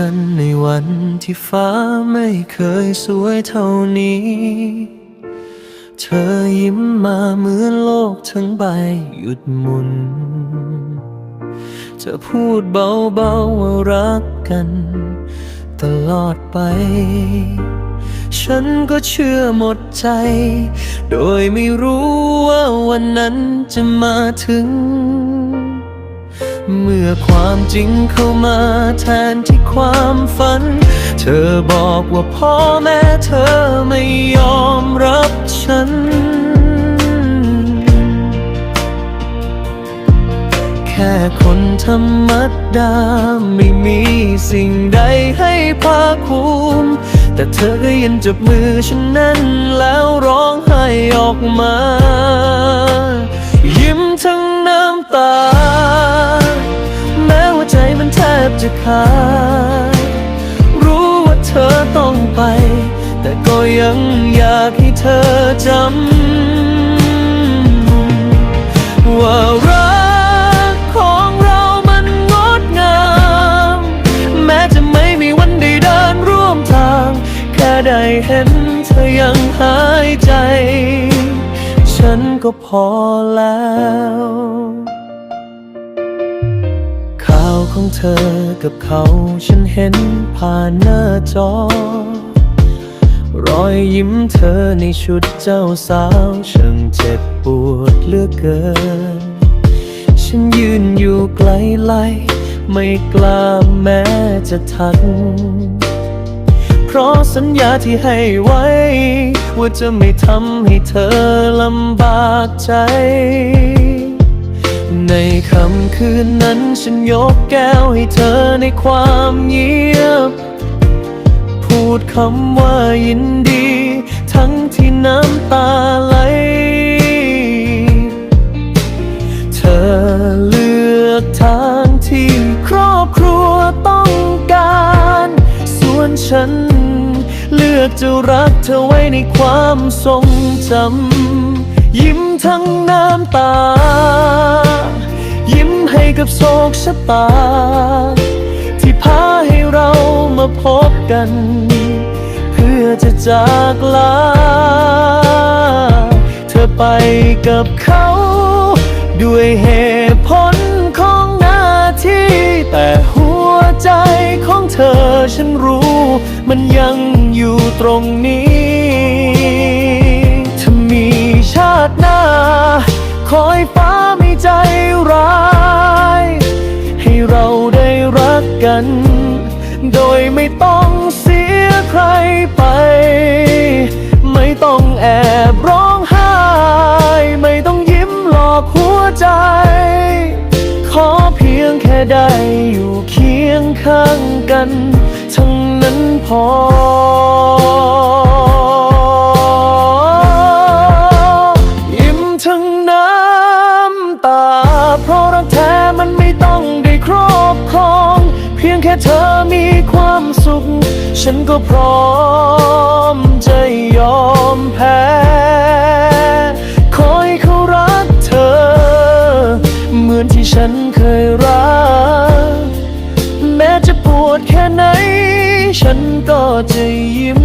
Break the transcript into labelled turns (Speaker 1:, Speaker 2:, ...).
Speaker 1: กันในวันที่ฟ้าไม่เคยสวยเท่านี้ เธอยิ้มมาเหมือนโลกทั้งใบหยุดหมุน เธอพูดเบาๆว่ารักกัน ตลอดไป ฉันก็เชื่อหมดใจ โดยไม่รู้ว่าวันนั้นจะมาถึง เมื่อความจริงเข้ามาแทนที่ความฝัน เธอบอกว่าพ่อแม่เธอไม่ยอมรับฉัน แค่คนธรรมดาไม่มีสิ่งใดให้ภาคภูมิแต่เธอก็ยังจับมือฉันแน่นแล้วร้องไห้ออกมา จะขาดรู้ว่าเธอต้องไป แต่ก็ยังอยากให้เธอจำ ว่ารักของเรามันงดงาม แม้จะไม่มีวันได้เดินร่วมทาง แค่ได้เห็นเธอยังหายใจ ฉันก็พอแล้ว ของเธอกับเขาฉันเห็นผ่านหน้าจอ รอยยิ้มเธอในชุดเจ้าสาวช่างเจ็บปวดเหลือเกิน ฉันยืนอยู่ไกลไลไม่กล้าแม้จะทัก เพราะสัญญาที่ให้ไว้ ว่าจะไม่ทำให้เธอลำบากใจ ในค่ำคืนนั้น ฉันยกแก้วให้เธอในความเงียบ พูดคำว่ายินดี ทั้งที่น้ำตาไหล เธอเลือกทางที่ครอบครัวต้องการ ส่วนฉัน เลือกจะรักเธอไว้ในความทรงจำยิ้มทั้งน้ำตา ให้กับโศกชะตา ที่พาให้เรามาพบกัน เพื่อจะจากลา เธอไปกับเขา ด้วยเหตุผลของหน้าที่ แต่หัวใจของเธอฉันรู้ มันยังอยู่ตรงนี้ถ้ามีชาติหน้าคอยไม่ ยไม่ต้องเสียใครไป ไม่ต้องแอบร้องไห้ ไม่ต้องยิ้มหลอกหัวใจ ขอเพียงแค่ได้อยู่เคียงข้างกัน ทั้งนั้นพอยิ้มทั้งน้ำตาเพราะรักแท้มันไม่ต้องได้ครอบครอง เพียงแค่เธอมี สุข ฉันก็พร้อมจะยอมแพ้คอยเขารักเธอ เหมือนที่ฉันเคยรัก แม้จะปวดแค่ไหน ฉันก็จะยิ้ม